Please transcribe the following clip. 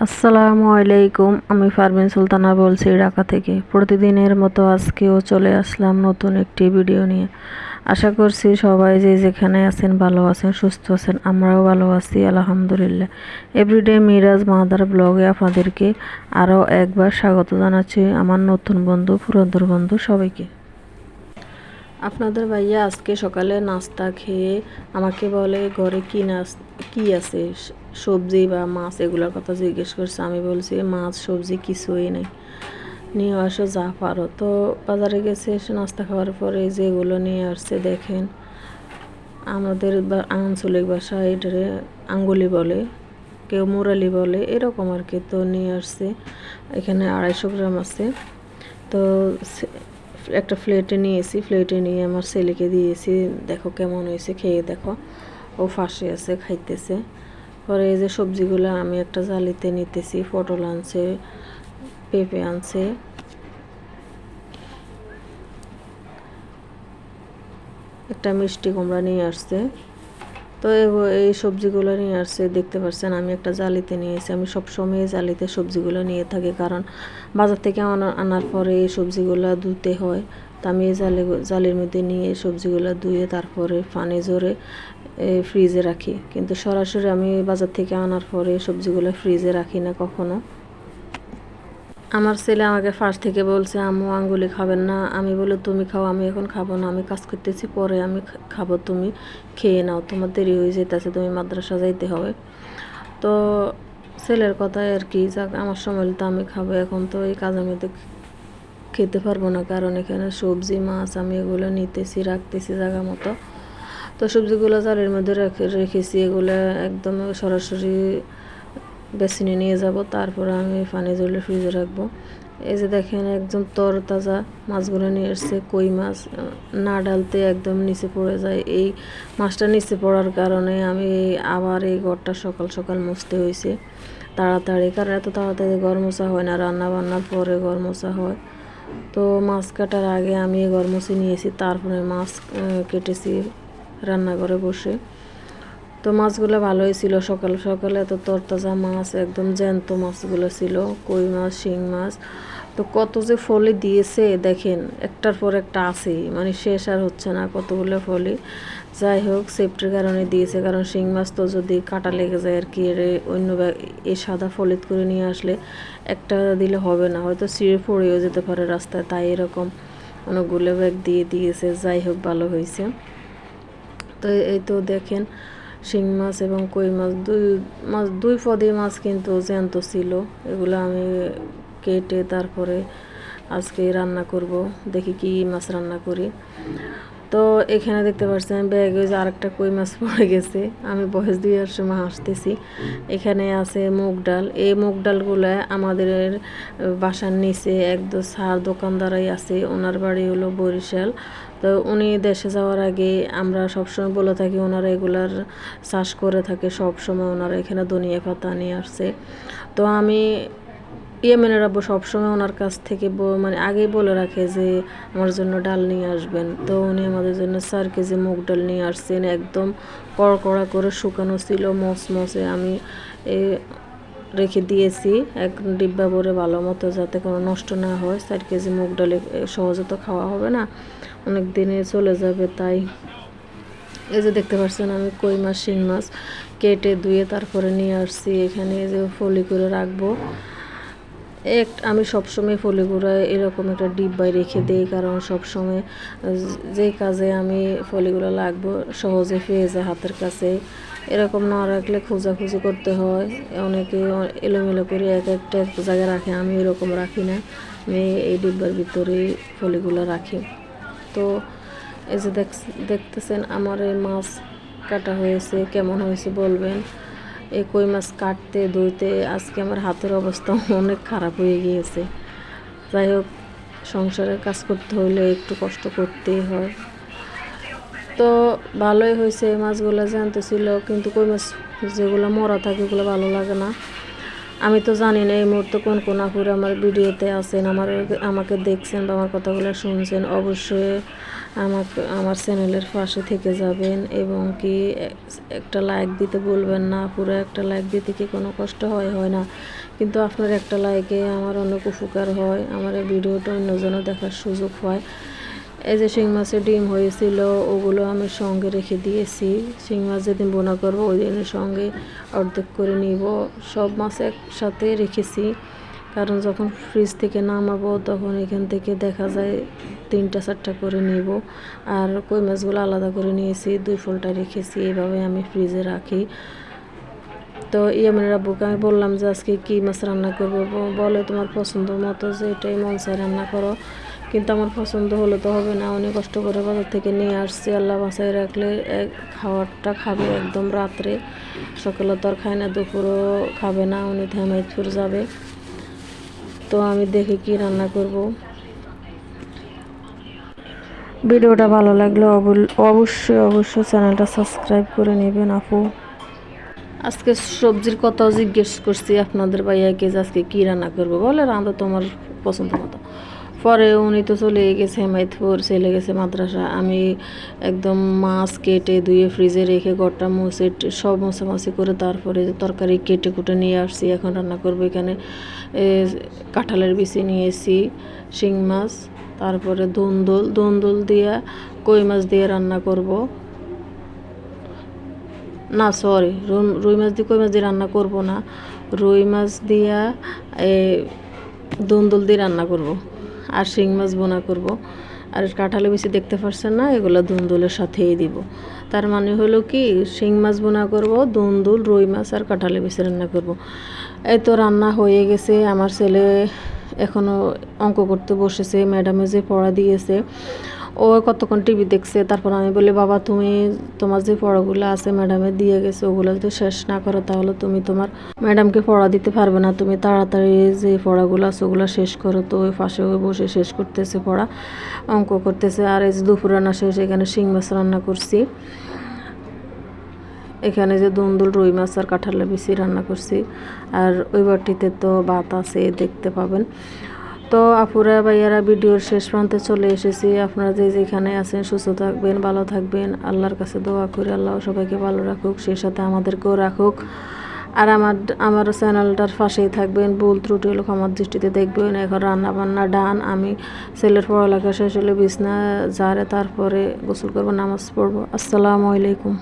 আসসালামু আলাইকুম, আমি পারভিন সুলতানা বলছি ঢাকা থেকে। প্রতিদিনের মতো আজকেও চলে আসলাম নতুন একটি ভিডিও নিয়ে। আশা করছি সবাই যে যেখানে আছেন ভালো আছেন, সুস্থ আছেন, আমরাও ভালো আছি, আলহামদুলিল্লাহ। এভরিডে মিরাজ মাদার ব্লগে আপনাদেরকে আরও একবার স্বাগত জানাচ্ছি আমার নতুন বন্ধু, পুরন্দর বন্ধু সবাইকে। আপনাদের ভাইয়া আজকে সকালে নাস্তা খেয়ে আমাকে বলে, ঘরে কি নাস, কী আছে? সবজি বা মাছ এগুলোর কথা জিজ্ঞেস করছে, আমি বলছি মাছ, সবজি কিছুই নেই। নিয়ে আসো যা পারো তো বাজারে গেছে এসে নাস্তা খাওয়ার পরে যেগুলো নিয়ে আসছে, দেখেন, আমাদের আঞ্চলিক ভাষায় এটারে আঙ্গুলি বলে, কেউ মুরালি বলে, এরকম আর কি। তো নিয়ে আসছে, এখানে আড়াইশো গ্রাম আছে। তো একটা ফ্লেটে নিয়েছি, ফ্লেটে নিয়ে আমার ছেলেকে দিয়েছি, দেখো কেমন হয়েছে, খেয়ে দেখো। ও ফাঁসে আছে, খাইতেছে। পরে এই যে সবজিগুলো আমি একটা জালিতে নিতেছি, পটল আনছে, পেঁপে আনছে। একটা মিষ্টি কুমড়া নিয়ে আসছে। তো এই সবজিগুলো নিয়ে আসছে, দেখতে পাচ্ছেন আমি একটা জালিতে নিয়ে এসেছি আমি সবসময় জালিতে সবজিগুলো নিয়ে থাকি, কারণ বাজার থেকে আনার পরে এই সবজিগুলো ধুতে হয়। তো আমি এই জালি জালির মধ্যে নিয়ে সবজিগুলো ধুয়ে তারপরে পানি জোরে ফ্রিজে রাখি। কিন্তু সরাসরি আমি বাজার থেকে আনার পরে সবজিগুলো ফ্রিজে রাখি না কখনো। আমার ছেলে আমাকে ফার্স্ট থেকে বলছে, আম্মু, আঙ্গুলি খাবেন না। আমি বলে, তুমি খাও, আমি এখন খাব না। আমি কাজ করতেছি, পরে আমি খাব। তুমি খেয়ে নাও। তোমার দেরি হয়ে যেতেছে তুমি মাদ্রাসা যাইতে হবে। তো ছেলের কথায় আর কি, যাক, আমার সময় তো আমি খাব। এখন তো এই কাজ আমি তো খেতে পারব না, কারণ এখানে সবজি, মাছ আমি এগুলো নিতেছি, রাখতেছি জায়গা মতো। তো সবজিগুলো জালের মধ্যে রেখে, রেখেছি, এগুলো একদম সরাসরি বেসিনে নিয়ে যাব। তারপর আমি পানি জলে ফ্রিজে রাখব। এই যে দেখেন, একদম তর তাজা মাছগুলো নিয়ে এসছে, কই মাছ। না ডালতে একদম নিচে পড়ে যায়। এই মাছটা নিচে পড়ার কারণে আমি আবার এই ঘরটা সকাল সকাল মুছতে হয়েছে তাড়াতাড়ি, কারণ এত তাড়াতাড়ি ঘর মোছা হয় না, রান্না বান্নার পরে ঘর মোছা হয়। তো মাছ কাটার আগে আমি ঘর মুছে নিয়েছি, তারপরে মাছ কেটেছি। রান্নাঘরে বসে। তো মাছগুলো ভালোই ছিল সকাল সকালে, এত তরতাজা মাছ, একদম জ্যান্ত মাছগুলো ছিল, কই মাছ, শিং মাছ। তো কত যে ফলে দিয়েছে, দেখেন, একটার পর একটা আছে মানে শেষ আর হচ্ছে না কতগুলো ফলে যাই হোক সেফটির কারণে দিয়েছে, কারণ শিং মাছ তো যদি কাটা লেগে যায় আর কি, এর অন্য এই সাদা ফলিত করে নিয়ে আসলে একটা দিলে হবে না, হয়তো সিঁড়ে পড়েও যেতে পারে রাস্তায়, তাই এরকম অনেকগুলো ব্যাগ দিয়ে দিয়েছে, যাই হোক, ভালো হয়েছে। তো এই তো দেখেন শিং মাছ এবং কই মাছ, দুই মাছ, দুই পদে মাছ কিন্তু জ্যান্ত ছিল। এগুলো আমি কেটে তারপরে আজকে রান্না করব। দেখি কি মাছ রান্না করি। তো এখানে দেখতে পাচ্ছেন ব্যাগে যে আরেকটা কই মাছ পড়ে গেছে। আমি বয়স দুইয়ের সময় হাসতেছি এখানে আছে মুগ ডাল। এই মুগ ডালগুলো আমাদের বাসার নিচে একদম সার দোকানদারাই আছে। ওনার বাড়ি হলো বরিশাল। তো উনি দেশে যাওয়ার আগে আমরা সবসময় বলে থাকি ওনারা এগুলার চাষ করে থাকে। সবসময় ওনারা এখানে ধনিয়া পাতা নিয়ে আসছে। তো আমি ইয়েমেনের আব্বু সবসময় ওনার কাছ থেকে মানে আগেই বলে রাখে যে, আমার জন্য ডাল নিয়ে আসবেন। তো উনি আমাদের জন্য চার কেজি মুগ ডাল নিয়ে আসছেন, একদম কড়কড়া করে শুকানো ছিল, মচমচে আমি রেখে দিয়েছি, এক ডিব্বা ভরে ভালো মতো যাতে কোনো নষ্ট না হয়। চার কেজি মুগ ডালে সহজে তো খাওয়া হবে না, অনেক দিনে চলে যাবে তাই। এই যে দেখতে পাচ্ছেন আমি কই মাছ, শিং মাছ কেটে ধুয়ে তারপরে নিয়ে আসছি। এখানে এই যে ফলি করে রাখব। এক, আমি সবসময় ফলি গুঁড়া এরকম একটা ডিব্বায় রেখে দিই, কারণ সবসময় যে কাজে আমি ফলিগুলো লাগবো সহজে পেয়ে যায় হাতের কাছে। এরকম না রাখলে খোঁজাখুঁজি করতে হয়। অনেকে এলোমেলো করে এক একটা এক জায়গায় রাখে, আমি এরকম রাখি না। আমি এই ডিব্বার ভিতরেই ফলিগুলো রাখি। তো এই যে দেখতেছেন আমার এই মাছ কাটা হয়েছে, কেমন হয়েছে বলবেন? এই কই মাছ কাটতে, ধুইতে, আজকে আমার হাতের অবস্থা অনেক খারাপ হয়ে গিয়েছে। যাই হোক, সংসারের কাজ করতে হলে একটু কষ্ট করতেই হয়। তো ভালোই হয়েছে মাছগুলো জানতে ছিল, কিন্তু কই মাছ যেগুলো মরা থাকে ওগুলো ভালো লাগে না। আমি তো জানি না এই মুহূর্তে কোন কোন আপুর আমার ভিডিওতে আছেন, আমার আমাকে দেখছেন বা আমার কথাগুলো শুনছেন। অবশ্যই আমাকে, আমার চ্যানেলের পাশে থেকে যাবেন এবং কি একটা লাইক দিতে বলবেন না, পুরো একটা লাইক দিতে কি কোনো কষ্ট হয় হয় না। কিন্তু আপনার একটা লাইকে আমার অনেক উপকার হয়, আমার ভিডিওটা অন্যজনও দেখার সুযোগ হয়। এই যে শিং মাছের ডিম হয়েছিল, ওগুলো আমি সঙ্গে রেখে দিয়েছি। শিং মাছ যেদিন বোনা করব, ওই দিনের সঙ্গে অর্ধেক করে নিব। সব মাছ একসাথে রেখেছি। কারণ যখন ফ্রিজ থেকে নামাবো, তখন এখান থেকে দেখা যায় তিনটা, চারটা করে নিব। আর কই মাছগুলো আলাদা করে নিয়েছি, দুই ফোলটা রেখেছি এইভাবে আমি ফ্রিজে রাখি। তো ইয়ামিনের আব্বুকে আমি বললাম যে আজকে কী মাছ রান্না করব? বলে, তোমার পছন্দ মতো যে এটাই মন রান্না করো। কিন্তু আমার পছন্দ হলে তো হবে না। অনেক কষ্ট করে বাজার থেকে নিয়ে আসছি। আল্লাহ বাসায় রাখলে এক খাবারটা খাবে একদম রাত্রে। সকালে তো আর খায় না, দুপুরও খাবে না। উনি থেমাইতপুর যাবে। তো আমি দেখে কি রান্না করব। ভিডিওটা ভালো লাগলে অবশ্যই অবশ্যই চ্যানেলটা সাবস্ক্রাইব করে নেবেন আপু। আজকে সবজির কথাও জিজ্ঞেস করছি আপনাদের ভাইয়াকে যে আজকে কী রান্না করব। বলে রান্না তোমার পছন্দ মতো। পরে উনি তো চলে গেছে হেমায়তপুর চলে গেছে মাদ্রাসা। আমি একদম মাছ কেটে ধুয়ে ফ্রিজে রেখে গড়টা মুছে সব মোছামাছি করে তারপরে তরকারি কেটে কুটে নিয়ে আসছি। এখন রান্না করব এখানে কাঁঠালের বিচি নিয়েছি, শিং মাছ, তারপরে দন্দুল। দন্দুল দিয়া কই মাছ দিয়ে রান্না করব? না সরি রুই মাছ দিয়ে কই মাছ দিয়ে রান্না করব না? রুই মাছ দিয়া দন্দুল দিয়ে রান্না করব। আর শিং মাছ বোনা করব। আর কাঁঠালে বেশি দেখতে পারছেন না, এগুলো দুন্দুলের সাথেই দিব। তার মানে হলো কি, শিং মাছ বোনা করব, দুন্দুল, রুই মাছ আর কাঁঠালে বেশি রান্না করব। এই তো রান্না হয়ে গেছে, আমার ছেলে এখনও অঙ্ক করতে বসেছে ম্যাডামে যে পড়া দিয়েছে ও কতক্ষণ টিভি দেখছে? তারপর আমি বলি, বাবা, তুমি তোমার যে পড়াগুলো আছে ম্যাডামে দিয়ে গেছে, ওগুলো যদি শেষ না করো, তাহলে তুমি তোমার ম্যাডামকে পড়া দিতে পারবে না। তুমি তাড়াতাড়ি যে পড়াগুলো আছে, ওগুলো শেষ করো। তো ওই পাশে বসে শেষ করতেছে, পড়া অঙ্ক করতেছে। আর এই যে দুপুর রান্না শেষ, এখানে শিং মাছ রান্না করছি। এখানে যে দুন্দুল, রুই মাছ আর কাঁঠালের বিচি রান্না করছি। আর ওই বাটিতে তো ভাত আছে, দেখতে পাবেন। তো আপুরা, ভাইয়ারা, ভিডিওর শেষ প্রান্তে চলে এসেছি। আপনারা যে যেখানে আছেন, সুস্থ থাকবেন, ভালো থাকবেন। আল্লাহর কাছে দোয়া করে, আল্লাহ সবাইকে ভালো রাখুক, সেই সাথে আমাদেরকেও রাখুক। আর আমার আমার চ্যানেলটার পাশেই থাকবেন, ভুল ত্রুটি হলো আমার দৃষ্টিতে দেখবেন। এখন রান্না বান্না ডান, আমি ছেলের পড়ালেখা শেষ হলে বিছনা যারে তারপরে গোসল করব, নামাজ পড়ব। আসসালামু আলাইকুম।